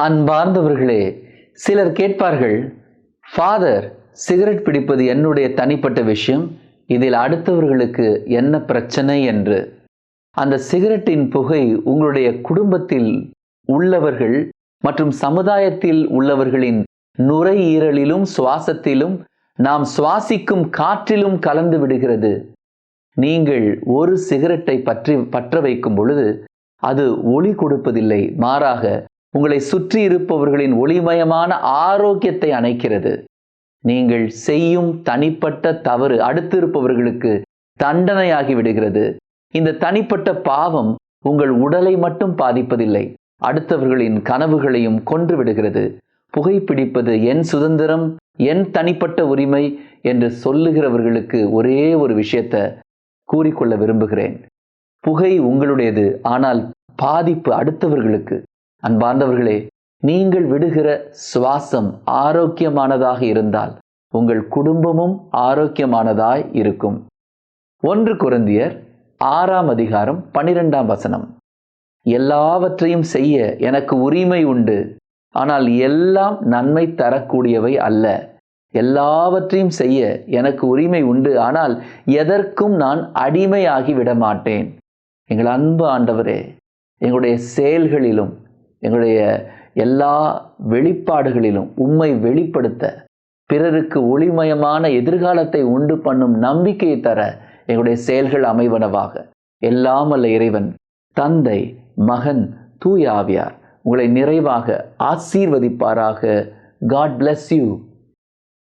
அன்பார்ந்தவர்களே சிலர் கேட்பார்கள் ஃபாதர் சிகரெட் பிடிப்பது என்னுடைய தனிப்பட்ட விஷயம் இதில் அடுத்தவர்களுக்கு என்ன பிரச்சனை? என்று. அந்த சிகரெட்டின் புகை உங்களுடைய குடும்பத்தில் உள்ளவர்கள் மற்றும் சமுதாயத்தில் உள்ளவர்களின் நுரையீரலிலும் சுவாசத்திலும் நாம் சுவாசிக்கும் காற்றிலும் கலந்து விடுகிறது. நீங்கள் ஒரு சிகரெட்டை பற்றி பற்ற வைக்கும் பொழுது அது ஒளி கொடுப்பதில்லை மாறாக உங்களை சுற்றி இருப்பவர்களின் ஒளிமயமான ஆரோக்கியத்தை அணைக்கிறது. நீங்கள் செய்யும் தனிப்பட்ட தவறு அடுத்திருப்பவர்களுக்கு தண்டனையாகி விடுகிறது. இந்த தனிப்பட்ட பாவம் உங்கள் உடலை மட்டும் பாதிப்பதில்லை அடுத்தவர்களின் கனவுகளையும் கொன்று விடுகிறது. புகைப்பிடிப்பது என் சுதந்திரம் என் தனிப்பட்ட உரிமை என்று சொல்லுகிறவர்களுக்கு ஒரே ஒரு விஷயத்தை கூறிக்கொள்ள விரும்புகிறேன். புகை உங்களுடையது ஆனால் பாதிப்பு அடுத்தவர்களுக்கு. அன்பார்ந்தவர்களே நீங்கள் விடுகிற சுவாசம் ஆரோக்கியமானதாக இருந்தால் உங்கள் குடும்பமும் ஆரோக்கியமானதாய் இருக்கும். ஒன்று குருந்தியர் ஆறாம் அதிகாரம் பனிரெண்டாம் வசனம். எல்லாவற்றையும் செய்ய எனக்கு உரிமை உண்டு. ஆனால் எல்லாம் நன்மை தரக்கூடியவை அல்ல. எல்லாவற்றையும் செய்ய எனக்கு உரிமை உண்டு. ஆனால் எதற்கும் நான் அடிமையாகி விட மாட்டேன் எங்கள் அன்பு ஆண்டவரே எங்களுடைய செயல்களிலும் எங்களுடைய எல்லா வெளிப்பாடுகளிலும் உம்மை வெளிப்படுத்த பிறருக்கு ஒளிமயமான எதிர்காலத்தை உண்டு பண்ணும் நம்பிக்கையை தர எங்களுடைய செயல்கள் அமைவனவாக. எல்லாமல்ல இறைவன் தந்தை மகன் தூயாவியார் உங்களை நிறைவாக ஆசீர்வதிப்பாராக. God bless you